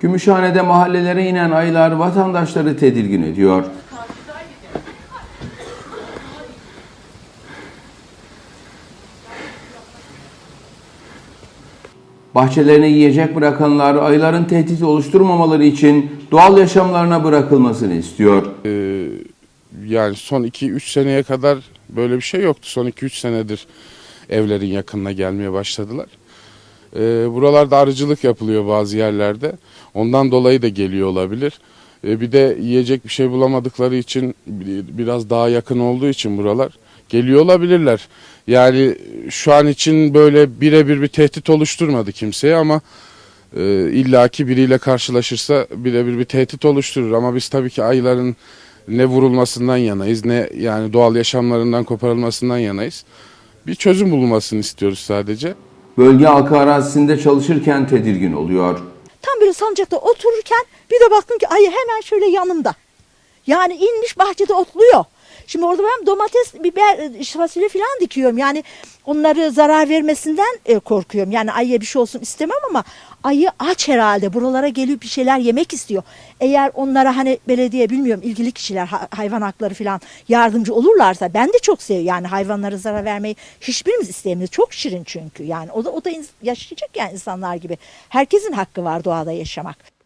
Gümüşhane'de mahallelere inen ayılar vatandaşları tedirgin ediyor. Bahçelerine yiyecek bırakanlar ayıların tehdit oluşturmamaları için doğal yaşamlarına bırakılmasını istiyor. yani son 2-3 seneye kadar böyle bir şey yoktu. Son 2-3 senedir evlerin yakınına gelmeye başladılar. Ee, buralarda arıcılık yapılıyor bazı yerlerde. Ondan dolayı da geliyor olabilir. Ee, bir de yiyecek bir şey bulamadıkları için bi- biraz daha yakın olduğu için buralar geliyor olabilirler. Yani şu an için böyle birebir bir tehdit oluşturmadı kimseye ama e, illaki biriyle karşılaşırsa birebir bir tehdit oluşturur. Ama biz tabii ki ayıların ne vurulmasından yanayız ne yani doğal yaşamlarından koparılmasından yanayız. Bir çözüm bulunmasını istiyoruz sadece. Bölge halkı arazisinde çalışırken tedirgin oluyor. Tam böyle salıncakta otururken bir de baktım ki ayı hemen şöyle yanımda. Yani inmiş bahçede otluyor. Şimdi orada ben domates, biber, e, fasulye falan dikiyorum. Yani onları zarar vermesinden e, korkuyorum. Yani ayıya bir şey olsun istemem ama ayı aç herhalde. Buralara gelip bir şeyler yemek istiyor. Eğer onlara hani belediye bilmiyorum ilgili kişiler ha- hayvan hakları falan yardımcı olurlarsa ben de çok seviyorum. Yani hayvanlara zarar vermeyi hiçbirimiz istemiyoruz. Çok şirin çünkü. Yani o da o da yaşayacak yani insanlar gibi. Herkesin hakkı var doğada yaşamak.